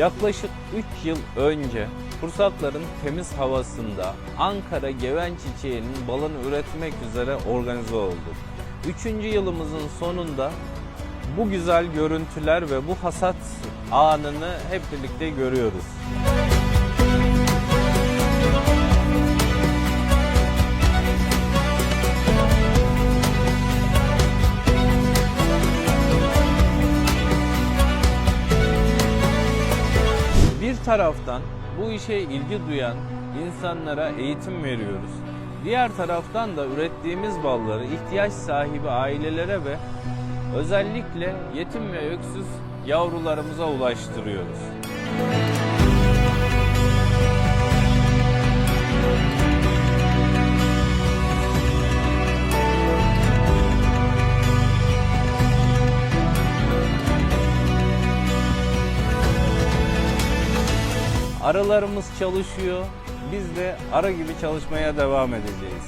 Yaklaşık 3 yıl önce Kursakların temiz havasında Ankara Geven Çiçeği'nin balını üretmek üzere organize olduk. Üçüncü yılımızın sonunda bu güzel görüntüler ve bu hasat anını hep birlikte görüyoruz. Taraftan bu işe ilgi duyan insanlara eğitim veriyoruz. Diğer taraftan da ürettiğimiz balları ihtiyaç sahibi ailelere ve özellikle yetim ve öksüz yavrularımıza ulaştırıyoruz. Aralarımız çalışıyor. Biz de ara gibi çalışmaya devam edeceğiz.